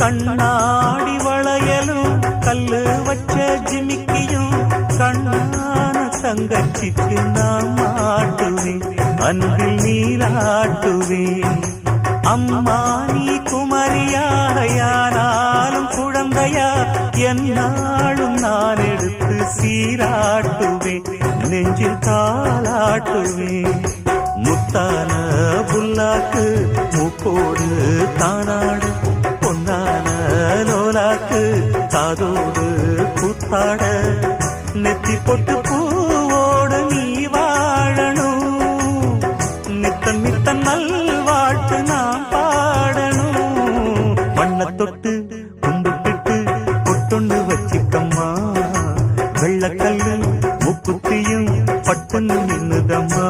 கண்ணாடி வளையலும் கல்லு வச்ச ஜிமிக்கியும் கண்ணான தங்கச்சிக்கு நான் மாட்டுவேன் அன்பில் நீராட்டுவேன். அம்மா நீ குமரியாரையானாலும் குழந்தையா என்னாலும் நான் எடுத்து சீராட்டுவேன் நெஞ்சில் காலாட்டுவேன். லோலாக்கு மூக்கோடு தானாடு பொன்னான லோலாக்கு காதோடு கூத்தாட நெத்தி பொட்டு பூவோடு நீ வாழணும். நித்தன் நித்தன் நல்வாழ்த்து நாம் பாடணும். மண்ண தொட்டு குண்டுட்டு பொட்டொண்டு வச்சிக்கம்மா வெள்ளக்கல்லும் முக்குத்தியும் பட்டுன்னு நின்னுதம்மா.